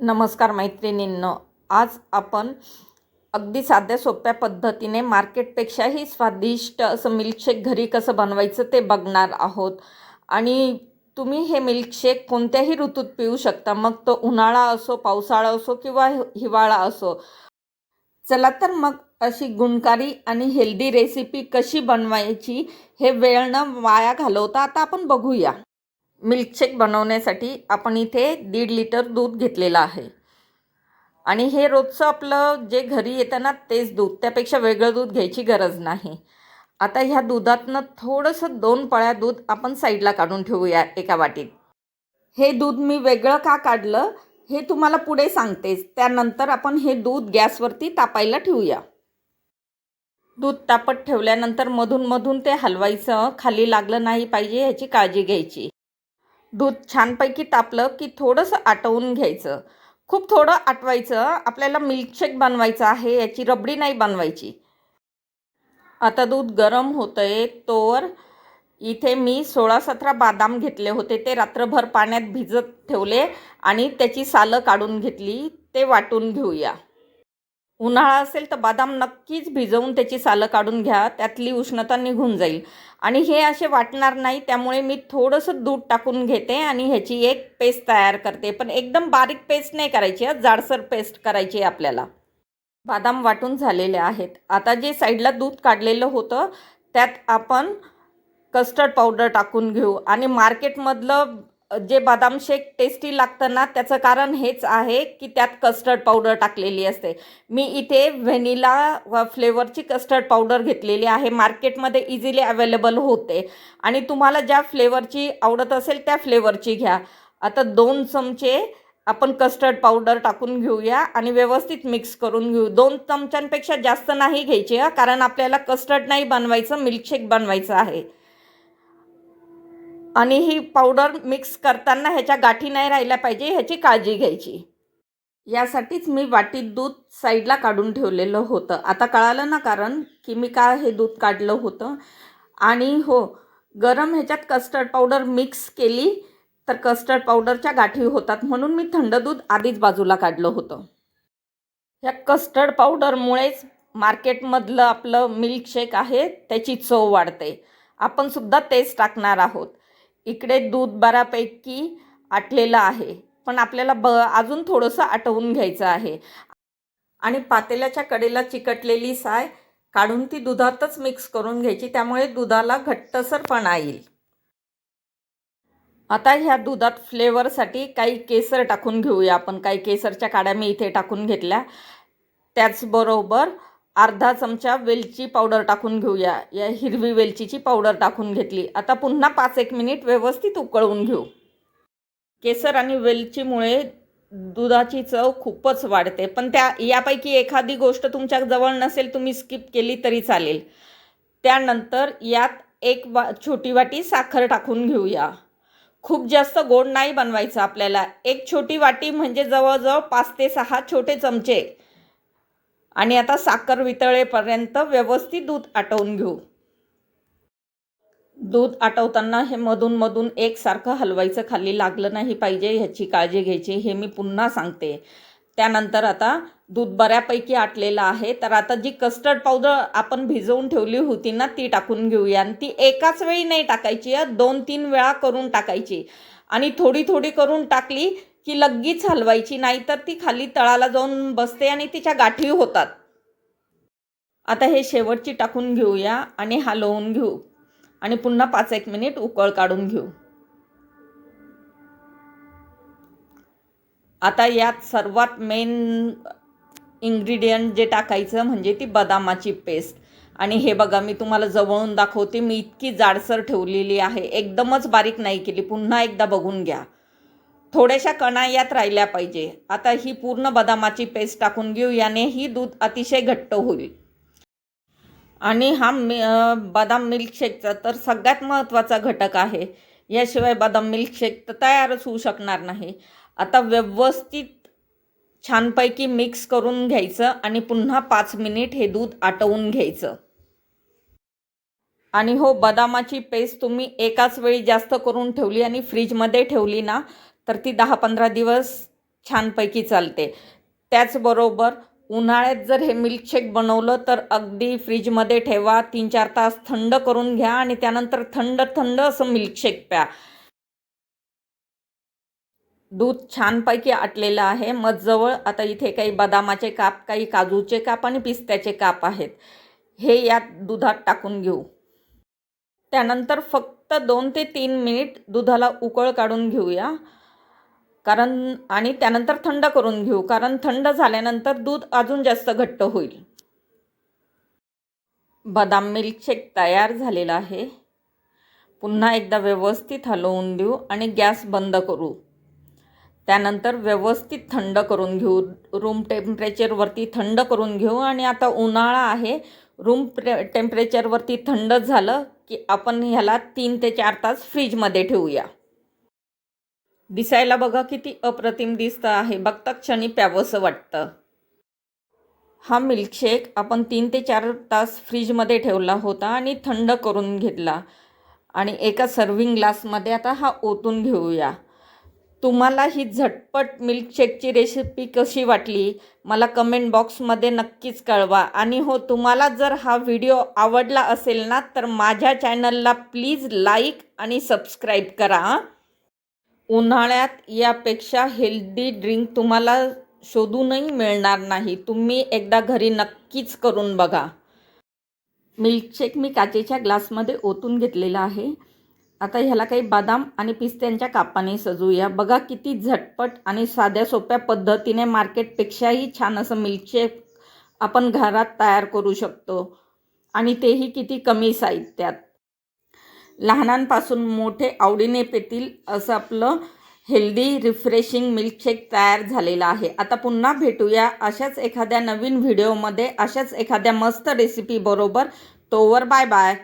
नमस्कार मैत्रिणींनो आज आपण अगदी साध्या सोप्या पद्धतीने मार्केटपेक्षाही स्वादिष्ट असं मिल्कशेक घरी कसं बनवायचं ते बघणार आहोत. आणि तुम्ही हे मिल्कशेक कोणत्याही ऋतूत पिऊ शकता. मग तो उन्हाळा असो पावसाळा असो किंवा हि- हिवाळा असो. चला तर मग अशी गुणकारी आणि हेल्दी रेसिपी कशी बनवायची हे वेळ न वाया घालवता आता आपण बघूया. मिल्कशेक बनवण्यासाठी आपण इथे दीड लिटर दूध घेतलेलं आहे. आणि हे रोजचं आपलं जे घरी येतं ना तेच दूध त्यापेक्षा वेगळं दूध घ्यायची गरज नाही. आता ह्या दुधातनं थोडंसं दोन पळ्या दूध आपण साईडला काढून ठेवूया एका वाटीत. हे दूध मी वेगळं का काढलं हे तुम्हाला पुढे सांगतेच. त्यानंतर आपण हे दूध गॅसवरती तापायला ठेवूया. दूध तापत ठेवल्यानंतर मधून मधून ते हलवायचं खाली लागलं नाही पाहिजे ह्याची काळजी घ्यायची. दूध छानपैकी तापलं की थोडंसं आटवून घ्यायचं. खूप थोडं आटवायचं आपल्याला मिल्कशेक बनवायचं आहे याची रबडी नाही बनवायची. आता दूध गरम होतं आहे तोवर इथे मी सोळा सतरा बादाम घेतले होते. ते रात्रभर पाण्यात भिजत ठेवले आणि त्याची सालं काढून घेतली. ते वाटून घेऊया. उन्हाळा असेल तर बदाम नक्कीच भिजवून त्याची सालं काढून घ्या त्यातली उष्णता निघून जाईल. आणि हे असे वाटणार नाही त्यामुळे मी थोडंसं दूध टाकून घेते आणि ह्याची एक पेस्ट तयार करते. पण एकदम बारीक पेस्ट नाही करायची जाडसर पेस्ट करायची आहे आपल्याला. बदाम वाटून झालेले आहेत. आता जे साईडला दूध काढलेलं होतं त्यात आपण कस्टर्ड पावडर टाकून घेऊ. आणि मार्केटमधलं जे बदाम शेक टेस्टी लागतं ना त्याचं कारण हेच आहे की त्यात कस्टर्ड पावडर टाकलेली असते. मी इथे व्हॅनिला फ्लेवरची कस्टर्ड पावडर घेतलेली आहे. मार्केटमध्ये इझिली अवेलेबल होते. आणि तुम्हाला ज्या फ्लेवरची आवडत असेल त्या फ्लेवरची घ्या. आता दोन चमचे आपण कस्टर्ड पावडर टाकून घेऊया आणि व्यवस्थित मिक्स करून घेऊ. दोन चमच्यांपेक्षा जास्त नाही घ्यायची कारण आपल्याला कस्टर्ड नाही बनवायचं मिल्कशेक बनवायचं आहे. आणि ही पावडर मिक्स करताना ह्याच्या गाठी नाही राहिल्या पाहिजे ह्याची काळजी घ्यायची. यासाठीच मी वाटीत दूध साईडला काढून ठेवलेलं होतं. आता कळालं ना कारण की मी का हे दूध काढलं होतं? आणि हो गरम ह्याच्यात कस्टर्ड पावडर मिक्स केली तर कस्टर्ड पावडरच्या गाठी होतात म्हणून मी थंड दूध आधीच बाजूला काढलं होतं. ह्या कस्टर्ड पावडरमुळेच मार्केटमधलं आपलं मिल्कशेक आहे त्याची चव वाढते. आपण सुद्धा तेच टाकणार आहोत. इकडे दूध बऱ्यापैकी आटलेलं आहे पण आपल्याला ब अजून थोडंसं आटवून घ्यायचं आहे. आणि पातेल्याच्या कडेला चिकटलेली साय काढून ती दुधातच मिक्स करून घ्यायची त्यामुळे दुधाला घट्टसरपणा येईल. आता ह्या दुधात फ्लेवरसाठी काही केसर टाकून घेऊया आपण. काही केसरच्या काड्या मी इथे टाकून घेतल्या. त्याचबरोबर अर्धा चमचा वेलची पावडर टाकून घेऊया. या हिरवी वेलचीची पावडर टाकून घेतली. आता पुन्हा पाच एक मिनिट व्यवस्थित उकळवून घेऊ. केसर आणि वेलचीमुळे दुधाची चव खूपच वाढते. पण त्या यापैकी एखादी गोष्ट तुमच्या जवळ नसेल तुम्ही स्किप केली तरी चालेल. त्यानंतर यात एक वा छोटी वाटी साखर टाकून घेऊया. खूप जास्त गोड नाही बनवायचं आपल्याला. एक छोटी वाटी म्हणजे जवळजवळ पाच ते सहा छोटे चमचे. आणि आता साखर वितळेपर्यंत व्यवस्थित दूध आटवून घेऊ. दूध आटवताना हे मधून मधून एकसारखं हलवायचं खाली लागलं नाही पाहिजे ह्याची काळजी घ्यायची हे मी पुन्हा सांगते. त्यानंतर आता दूध बऱ्यापैकी आटलेलं आहे तर आता जी कस्टर्ड पावडर आपण भिजवून ठेवली होती ना ती टाकून घेऊया. आणि ती एकाच वेळी नाही टाकायची आहे दोन तीन वेळा करून टाकायची. आणि थोडी थोडी करून टाकली की लगेच हलवायची नाहीतर ती खाली तळाला जाऊन बसते आणि तिच्या गाठी होतात. आता हे शेवटची टाकून घेऊया आणि हलवून घेऊ. आणि पुन्हा पाच एक मिनिट उकळ काढून घेऊ. आता यात सर्वात मेन इन्ग्रेडियंट जे टाकायचं म्हणजे ती बदामाची पेस्ट. आणि हे बघा मी तुम्हाला जवळून दाखवते. मी इतकी जाडसर ठेवलेली आहे. एकदमच बारीक नाही केली. पुन्हा एकदा बघून घ्या. थोड्याशा कणा यात राहिल्या पाहिजे. आता ही पूर्ण बदामाची पेस्ट टाकून घेऊ. याने ही दूध अतिशय घट्ट होईल. आणि हा मि बदाम मिल्कशेकचा तर सगळ्यात महत्त्वाचा घटक आहे. याशिवाय बदाम मिल्कशेक तर तयारच होऊ शकणार नाही. आता व्यवस्थित छानपैकी मिक्स करून घ्यायचं आणि पुन्हा पाच मिनिट हे दूध आटवून घ्यायचं. आणि हो बदामाची पेस्ट तुम्ही एकाच वेळी जास्त करून ठेवली आणि फ्रीजमध्ये ठेवली ना तर ती दहा पंधरा दिवस छानपैकी चालते. त्याचबरोबर उन्हाळ्यात जर हे मिल्कशेक बनवलं तर अगदी फ्रीजमध्ये ठेवा तीन चार तास थंड करून घ्या आणि त्यानंतर थंड थंड असं मिल्कशेक प्या. दूध छानपैकी आटलेलं आहे. मग जवळ आता इथे काही बदामाचे काप काही काजूचे काप आणि पिस्त्याचे काप आहेत. हे यात दुधात टाकून घेऊ. त्यानंतर फक्त दोन ते तीन मिनिट दुधाला उकळ काढून घेऊया. कारण आणि त्यानंतर थंड करून घेऊ कारण थंड झाल्यानंतर दूध अजून जास्त घट्ट होईल. बदाम मिल्कशेक तयार झालेला आहे. पुन्हा एकदा व्यवस्थित हलवून देऊ आणि गॅस बंद करू. त्यानंतर व्यवस्थित थंड करून घेऊ. रूम टेम्परेचरवरती थंड करून घेऊ आणि आता उन्हाळा आहे. रूम प्रे टेम्परेचरवरती थंड झालं की आपण ह्याला तीन ते चार तास फ्रीजमध्ये ठेवूया. दिसायला बघा किती अप्रतिम दिसतं आहे. बघता क्षणी प्यावंसं वाटतं. हा मिल्कशेक आपण तीन ते चार तास फ्रीजमध्ये ठेवला होता आणि थंड करून घेतला. आणि एका सर्विंग ग्लासमध्ये आता हा ओतून घेऊया. तुम्हाला ही झटपट मिल्कशेकची रेसिपी कशी वाटली? मला कमेंट बॉक्समध्ये नक्कीच कळवा. आणि हो तुम्हाला जर हा व्हिडिओ आवडला असेल ना तर माझ्या चॅनलला प्लीज लाईक आणि सबस्क्राईब करा उन्हाळ्यात यापेक्षा हेल्दी ड्रिंक तुम्हाला शोधूनही मिळणार नाही. तुम्ही एकदा घरी नक्कीच करून बघा. मिल्कशेक मी काचेच्या ग्लासमध्ये ओतून घेतलेला आहे. आता ह्याला काही बदाम आणि पिस्त्यांच्या कापाने सजवूया बघा किती झटपट आणि साध्या सोप्या पद्धतीने मार्केटपेक्षाही छान असं मिल्कशेक आपण घरात तयार करू शकतो. आणि तेही किती कमी साहित्यात. लहानांपासून मोठे आवडीने पेतील असं आपलं हेल्दी रिफ्रेशिंग मिल्कशेक तयार झालेला आहे. आता पुन्हा भेटूया अशाच एखाद्या नवीन व्हिडिओमध्ये अशाच एखाद्या मस्त रेसिपीबरोबर तोवर बाय बाय.